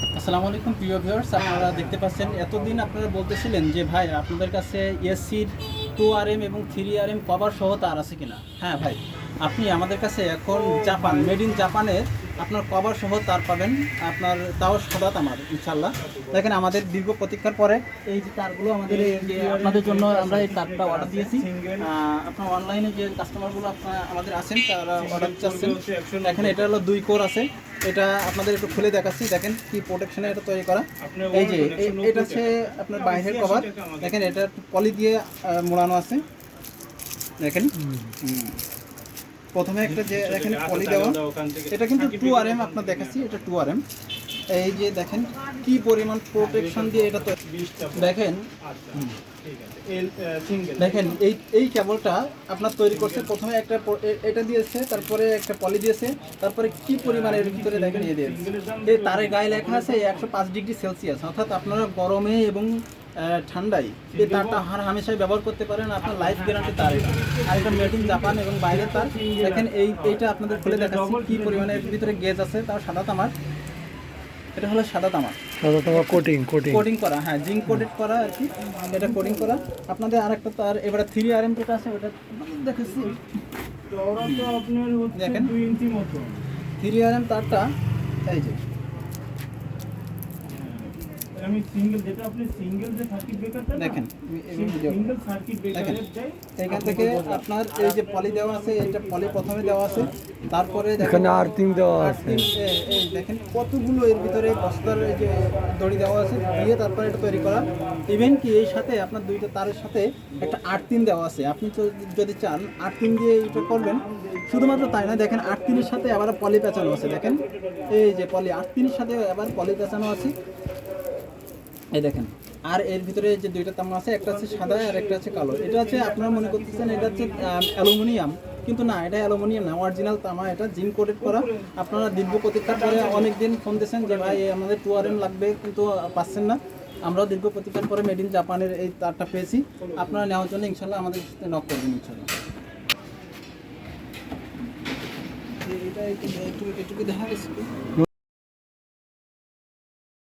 আসসালামু আলাইকুম, প্রিয় ভিউয়ার্স আপনারা দেখতে পাচ্ছেন, এতদিন আপনারা বলতেছিলেন যে, ভাই, আপনাদের কাছে এসির টু আর এম এবং থ্রি আর এম কভার সহ তার আছে কিনা? হ্যাঁ ভাই, আপনি আমাদের কাছে এখন জাপান মেড ইন জাপানের আপনার কভার সহ তার পাবেন, আপনার তাও সাদা আমার ইনশাল্লাহ দেখেন, আমাদের দীর্ঘ প্রতীক্ষার পরে এই যে তারগুলো আমাদের আপনাদের জন্য আমরা এই তারটা অর্ডার দিয়েছি। আপনার অনলাইনে যে কাস্টমারগুলো আপনার আমাদের আছেন, তারা অর্ডার চাচ্ছেন দেখেন, এটা হলো দুই কোর আছে। এটা আপনাদের একটু খুলে দেখাচ্ছি। দেখেন কি প্রোটেকশনে এটা তৈরি করা। এই যে এটা হচ্ছে আপনার বাইরের কভার দেখেন এটা পলি দিয়ে মোড়ানো আছে। দেখেন। প্রথমে একটা যে দেখেন পলি দেওয়া। এটা কিন্তু টু আর এম আপনার দেখাচ্ছি এটা টু আর এম এই যে দেখেন কি পরিমাণ প্রোটেকশন দিয়ে এটা তো দেখেন দেখেন এই এই কেবলটা আপনার তৈরি করছে। প্রথমে একটা এটা দিয়েছে তারপরে একটা পলি দিয়েছে তারপরে কি পরিমাণ এর ভিতরে দেখেন ইয়ে দিয়েছে এই তারের গায়ে লেখা আছে একশো পাঁচ ডিগ্রি সেলসিয়াস। অর্থাৎ আপনারা গরমে এবং ঠান্ডায় এই তারটা হার হামেশাই ব্যবহার করতে পারেন আপনার লাইফ গ্যারান্টি তার এটা। আর এটা মেড ইন জাপান এবং বাইরের তার। দেখেন এই এইটা আপনাদের খুলে দেখাচ্ছি কি পরিমাণে এর ভিতরে গেজ আছে তাও সাদা তামার। এটা হলো সাদা তামা। সাদা তামা কোটিং কোটিং কোটিং করা হ্যাঁ জিঙ্ক কোটেড করা আর কি। এটা কোটিং করা। আপনাদের আরেকটা তার এবারে থ্রি আর এম যেটা আছে ওটা দেখেছি। চওড়া তো আপনার হচ্ছে দেখেন। দুই ইঞ্চি মতো। থ্রি আর এম তারটা এই যে আমি সিঙ্গেল যেটা আপনি সিঙ্গেল যে সার্কিট ব্রেকারটা দেখেন সিঙ্গেল সার্কিট ব্রেকারের যাই এখান থেকে আপনার এই যে পলি দেওয়া আছে এইটা পলি প্রথমে দেওয়া আছে তারপরে দেখেন এখানে আর্থিং দেওয়া আছে। আর্থিং, এই দেখেন কতগুলো এর ভিতরে বস্তার এই যে দড়ি দেওয়া আছে দিয়ে তারপরে এটা তৈরি করা। ইভেন কি এই সাথে আপনার দুইটা তারের সাথে একটা আর্থিন দেওয়া আছে। আপনি তো যদি চান আর্থিন দিয়ে এটা করবেন শুধুমাত্র তাই না দেখেন আর্থিনের সাথে আবার পলি পেঁচানো আছে। দেখেন এই যে পলি আর্থিনের সাথে আবার পলি পেঁচানো আছে। এই দেখেন। আর এর ভিতরে যে দুইটা তামা আছে, একটা হচ্ছে সাদা আর একটা হচ্ছে কালো। এটা হচ্ছে আপনারা মনে করতেছেন এটা হচ্ছে অ্যালুমিনিয়াম। কিন্তু না, এটা অ্যালুমিনিয়াম না, অরিজিনাল তামা। এটা জিন কোটেড করা। আপনারা দীর্ঘ প্রতীক্ষার পরে অনেক দিন ফোন দিয়েছেন যে, ভাই, আমাদের টু আর এম লাগবে, কিন্তু পাচ্ছেন না। আমরাও দীর্ঘ প্রতীক্ষার পরে মেড ইন জাপানের এই তারটা পেয়েছি। আপনারা নেওয়ার জন্য ইনশাল্লাহ আমাদের নক করবেন ইনশাল্লাহ। এটা একটু একটু দেখা?